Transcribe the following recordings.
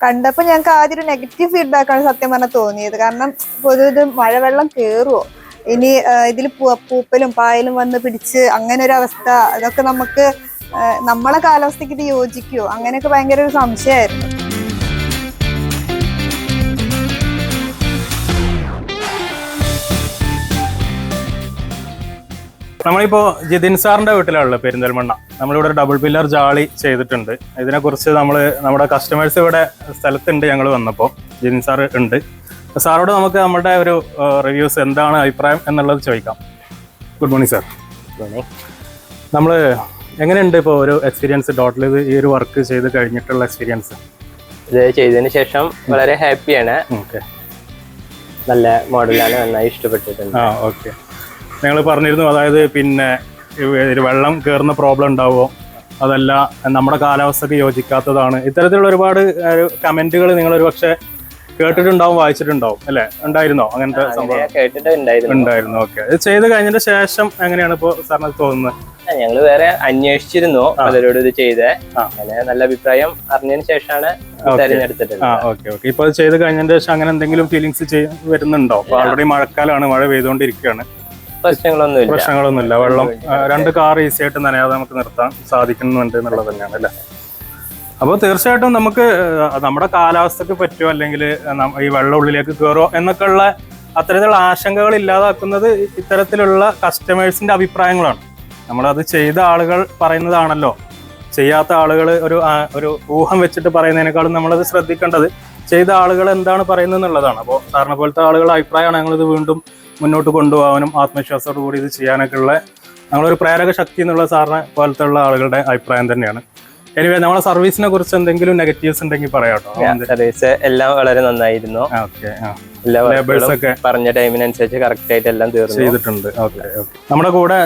കണ്ടപ്പോൾ ഞങ്ങൾക്ക് ആദ്യം ഒരു നെഗറ്റീവ് ഫീഡ്ബാക്ക് ആണ് സത്യം പറഞ്ഞാൽ തോന്നിയത്. കാരണം പൊതു ഇത് മഴവെള്ളം കയറുമോ ഇനി ഇതിൽ പൂപ്പലും പായലും വന്ന് പിടിച്ച് അങ്ങനെ ഒരു അവസ്ഥ അതൊക്കെ നമുക്ക് നമ്മളെ കാലാവസ്ഥയ്ക്ക് ഇത് യോജിക്കുമോ അങ്ങനെയൊക്കെ ഭയങ്കര ഒരു സംശയമായിരുന്നു നമ്മളിപ്പോ ജിതിൻ സാറിന്റെ വീട്ടിലാണല്ലോ പെരിന്തൽമണ്ണ. നമ്മളിവിടെ ഒരു ഡബിൾ പില്ലർ ജാളി ചെയ്തിട്ടുണ്ട്. ഇതിനെക്കുറിച്ച് നമ്മൾ നമ്മുടെ കസ്റ്റമേഴ്സ് ഇവിടെ സ്ഥലത്തുണ്ട് ഞങ്ങൾ വന്നപ്പോൾ ജിതിൻ സാർ ഉണ്ട്. സാറോട് നമുക്ക് നമ്മുടെ ഒരു റിവ്യൂസ് എന്താണ് അഭിപ്രായം എന്നുള്ളത് ചോദിക്കാം. ഗുഡ് മോർണിംഗ് സാർ നമ്മൾ എങ്ങനെയുണ്ട് ഇപ്പോൾ ഒരു എക്സ്പീരിയൻസ് ടോട്ടൽ ഇത് ഈ ഒരു വർക്ക് ചെയ്ത് കഴിഞ്ഞിട്ടുള്ള എക്സ്പീരിയൻസ് ഇത് ചെയ്തതിന് ശേഷം വളരെ ഹാപ്പിയാണ് ഓക്കെ നല്ല മോഡലാണ് നന്നായി ഇഷ്ടപ്പെട്ടിട്ടുണ്ട്. ആ ഓക്കെ നിങ്ങൾ പറഞ്ഞിരുന്നു അതായത് പിന്നെ വെള്ളം കയറുന്ന പ്രോബ്ലം ഉണ്ടാവുമോ അതല്ല നമ്മുടെ കാലാവസ്ഥക്ക് യോജിക്കാത്തതാണ്. ഇത്തരത്തിലുള്ള ഒരുപാട് കമന്റുകൾ നിങ്ങൾ ഒരു പക്ഷേ കേട്ടിട്ടുണ്ടാവും വായിച്ചിട്ടുണ്ടാവും അല്ലേ? ഉണ്ടായിരുന്നോ അങ്ങനത്തെ സംഭവം? ഉണ്ടായിരുന്നു. ഓക്കെ. ഇത് ചെയ്ത് കഴിഞ്ഞതിന്റെ ശേഷം എങ്ങനെയാണ് ഇപ്പോ സാറിന് തോന്നുന്നത്? ഞങ്ങൾ വേറെ അന്വേഷിച്ചിരുന്നു പലരോട് ഇത് ചെയ്തേ. അങ്ങനെ നല്ല അഭിപ്രായം അറിഞ്ഞതിന് ശേഷമാണ് തെരഞ്ഞെടുത്തിട്ടുള്ളത്. ഇപ്പൊ ചെയ്ത് കഴിഞ്ഞതിന്റെ ശേഷം അങ്ങനെ എന്തെങ്കിലും ഫീലിങ്സ് വരുന്നുണ്ടോ? ഓൾറെഡി മഴക്കാലമാണ് മഴ പെയ്തുകൊണ്ടിരിക്കുകയാണ്. പ്രശ്നങ്ങളൊന്നുമില്ല. പ്രശ്നങ്ങളൊന്നുമില്ല. വെള്ളം രണ്ട് കാർ ഈസി ആയിട്ട് നനയാതെ നമുക്ക് നിർത്താൻ സാധിക്കുന്നുണ്ട് എന്നുള്ളത് തന്നെയാണ് അല്ലേ? അപ്പോൾ തീർച്ചയായിട്ടും നമുക്ക് നമ്മുടെ കാലാവസ്ഥയ്ക്ക് പറ്റുമോ? അല്ലെങ്കിൽ ഈ വെള്ളം ഉള്ളിലേക്ക് കയറുമോ? എന്നൊക്കെയുള്ള അത്തരത്തിലുള്ള ആശങ്കകൾ ഇല്ലാതാക്കുന്നത് ഇത്തരത്തിലുള്ള കസ്റ്റമേഴ്സിന്റെ അഭിപ്രായങ്ങളാണ്. നമ്മളത് ചെയ്ത ആളുകൾ പറയുന്നതാണല്ലോ. ചെയ്യാത്ത ആളുകൾ ഒരു ഒരു ഊഹം വെച്ചിട്ട് പറയുന്നതിനേക്കാളും നമ്മളത് ശ്രദ്ധിക്കേണ്ടത് ചെയ്ത ആളുകൾ എന്താണ് പറയുന്നത് എന്നുള്ളതാണ് അപ്പോൾ സാറിനെ പോലത്തെ ആളുകളുടെ അഭിപ്രായമാണ് ഞങ്ങളിത് വീണ്ടും മുന്നോട്ട് കൊണ്ടുപോകാനും ആത്മവിശ്വാസത്തോടു കൂടി ഇത് ചെയ്യാനൊക്കെ ഉള്ള ഞങ്ങളൊരു പ്രേരക ശക്തി എന്നുള്ള സാറിനെ പോലത്തെ ഉള്ള ആളുകളുടെ അഭിപ്രായം തന്നെയാണ്. എനിവേ നമ്മളെ സർവീസിനെ കുറിച്ച് എന്തെങ്കിലും നെഗറ്റീവ്സ് ഉണ്ടെങ്കിൽ പറയാട്ടോ സർവീസ് എല്ലാം വളരെ നന്നായിരുന്നു. ഓക്കെ എല്ലാ ലേബേഴ്സ് ഒക്കെ പറഞ്ഞ ടൈമിനനുസരിച്ച് കറക്റ്റ് ആയിട്ട് എല്ലാം തീർന്നു. ചെയ്തിട്ടുണ്ട്. ഓക്കെ നമ്മുടെ കൂടെ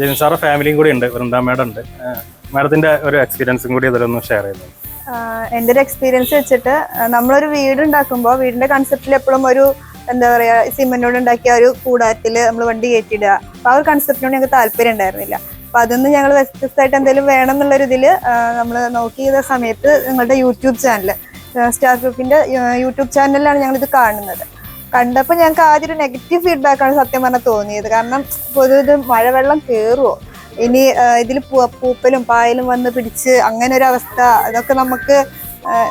ജെയിൻ സാറെ ഫാമിലിയും കൂടി ഉണ്ട് വൃന്ദ മേഡം ഉണ്ട് മാഡത്തിന്റെ ഒരു എക്സ്പീരിയൻസും കൂടി ഇതിലൊന്ന് ഷെയർ ചെയ്യുന്നു എന്റെ എന്റെ ഒരു എക്സ്പീരിയൻസ് വെച്ചിട്ട് നമ്മളൊരു വീട് ഉണ്ടാക്കുമ്പോൾ വീടിന്റെ കൺസെപ്റ്റിൽ എപ്പോഴും ഒരു എന്താ പറയാ സിമെന്റോട് ഉണ്ടാക്കിയ ഒരു കൂടാരത്തിൽ നമ്മൾ വണ്ടി കയറ്റിയിടുക. അപ്പൊ ആ ഒരു കൺസെപ്റ്റിനോട് ഞങ്ങൾക്ക് താല്പര്യം ഉണ്ടായിരുന്നില്ല. അപ്പൊ അതൊന്ന് ഞങ്ങൾ വ്യത്യസ്തമായിട്ട് എന്തെങ്കിലും വേണം എന്നുള്ളൊരു ഇതിൽ നമ്മൾ നോക്കിയ സമയത്ത് നിങ്ങളുടെ യൂട്യൂബ് ചാനൽ സ്റ്റാർ ഗ്രൂപ്പിന്റെ യൂട്യൂബ് ചാനലിലാണ് ഞങ്ങൾ ഇത് കാണുന്നത്. കണ്ടപ്പോൾ ഞങ്ങൾക്ക് ആദ്യം ഒരു നെഗറ്റീവ് ഫീഡ്ബാക്ക് ആണ് സത്യം പറഞ്ഞാൽ തോന്നിയത്. കാരണം പൊതുവെ ഇത് മഴവെള്ളം കയറുമോ ഇനി ഇതിൽ പൂപ്പലും പായലും വന്ന് പിടിച്ച് അങ്ങനെ ഒരു അവസ്ഥ അതൊക്കെ നമുക്ക്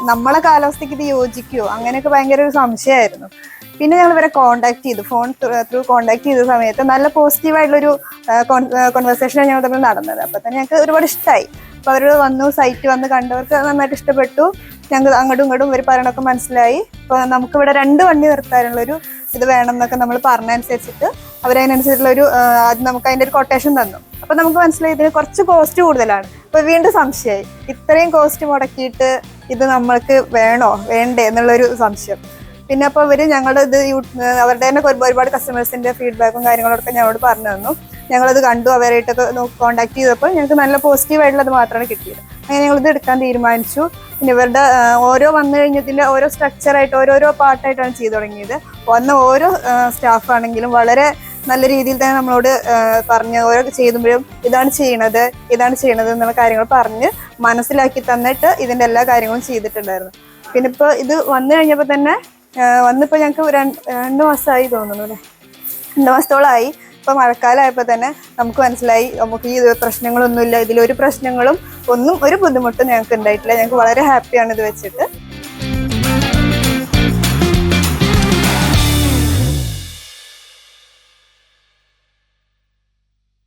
നമ്മളെ കാലാവസ്ഥയ്ക്ക് ഇത് യോജിക്കുമോ അങ്ങനെയൊക്കെ ഭയങ്കര ഒരു സംശയമായിരുന്നു. പിന്നെ ഞങ്ങൾ ഇവരെ കോണ്ടാക്ട് ചെയ്തു. ഫോൺ ത്രൂ കോണ്ടാക്ട് ചെയ്ത സമയത്ത് നല്ല പോസിറ്റീവ് ആയിട്ടുള്ളൊരു കോൺവെർസേഷനാണ് ഞങ്ങൾ തമ്മിൽ നടന്നത്. അപ്പൊ തന്നെ ഞങ്ങൾക്ക് ഒരുപാട് ഇഷ്ടമായി അപ്പോൾ അവരോട് വന്നു സൈറ്റ് വന്ന് കണ്ടവർക്ക് നന്നായിട്ട് ഇഷ്ടപ്പെട്ടു. ഞങ്ങൾ അങ്ങോട്ടും ഇങ്ങോട്ടും ഇവർ പറയണൊക്കെ മനസ്സിലായി. അപ്പോൾ നമുക്കിവിടെ രണ്ട് വണ്ടി നിർത്താനുള്ളൊരു ഇത് വേണം എന്നൊക്കെ നമ്മൾ പറഞ്ഞനുസരിച്ചിട്ട് അവരതിനനുസരിച്ചുള്ളൊരു അത് നമുക്ക് അതിന്റെ ഒരു കൊട്ടേഷൻ തന്നു. അപ്പൊ നമുക്ക് മനസ്സിലായി ഇതിന് കുറച്ച് കോസ്റ്റ് കൂടുതലാണ്. അപ്പോൾ വീണ്ടും സംശയമായി. ഇത്രയും കോസ്റ്റ് മുടക്കിയിട്ട് ഇത് നമ്മൾക്ക് വേണോ? വേണ്ടേ? എന്നുള്ളൊരു സംശയം. പിന്നെ അപ്പോൾ ഇവർ ഞങ്ങളുടെ ഇത് അവരുടെ തന്നെ ഒരുപാട് കസ്റ്റമേഴ്സിന്റെ ഫീഡ്ബാക്കും കാര്യങ്ങളൊക്കെ ഞങ്ങളോട് പറഞ്ഞു തന്നു ഞങ്ങളത് കണ്ടു അവരായിട്ടൊക്കെ കോൺടാക്ട് ചെയ്തപ്പോൾ ഞങ്ങൾക്ക് നല്ല പോസിറ്റീവ് ആയിട്ടുള്ളത് മാത്രമാണ് കിട്ടിയത്. അങ്ങനെ ഞങ്ങളിത് എടുക്കാൻ തീരുമാനിച്ചു. പിന്നെ ഇവരുടെ ഓരോ വന്നു കഴിഞ്ഞതിന്റെ ഓരോ സ്ട്രക്ചറായിട്ട് ഓരോരോ പാർട്ടായിട്ടാണ് ചെയ്തു തുടങ്ങിയത്. വന്ന ഓരോ സ്റ്റാഫ് ആണെങ്കിലും വളരെ നല്ല രീതിയിൽ തന്നെ നമ്മളോട് പറഞ്ഞ് ഓരോ ചെയ്തുമ്പോഴും ഇതാണ് ചെയ്യണത് ഇതാണ് ചെയ്യണത് എന്നുള്ള കാര്യങ്ങൾ പറഞ്ഞ് മനസ്സിലാക്കി തന്നിട്ട് ഇതിന്റെ എല്ലാ കാര്യങ്ങളും ചെയ്തിട്ടുണ്ടായിരുന്നു. പിന്നെ ഇപ്പോൾ ഇത് വന്നു കഴിഞ്ഞപ്പോൾ തന്നെ ആ, വന്നിപ്പോ ഞങ്ങൾക്ക് രണ്ട് മാസമായി തോന്നുന്നു അല്ലേ രണ്ട് മാസത്തോളമായി ഇപ്പൊ മഴക്കാലമായപ്പോൾ തന്നെ നമുക്ക് മനസ്സിലായി നമുക്ക് ഈ പ്രശ്നങ്ങളൊന്നുമില്ല ഇതിലൊരു പ്രശ്നങ്ങളും ഒന്നും ഒരു ബുദ്ധിമുട്ടും ഞങ്ങൾക്ക് ഉണ്ടായിട്ടില്ല. ഞങ്ങൾക്ക് വളരെ ഹാപ്പിയാണ് ഇത് വെച്ചിട്ട്.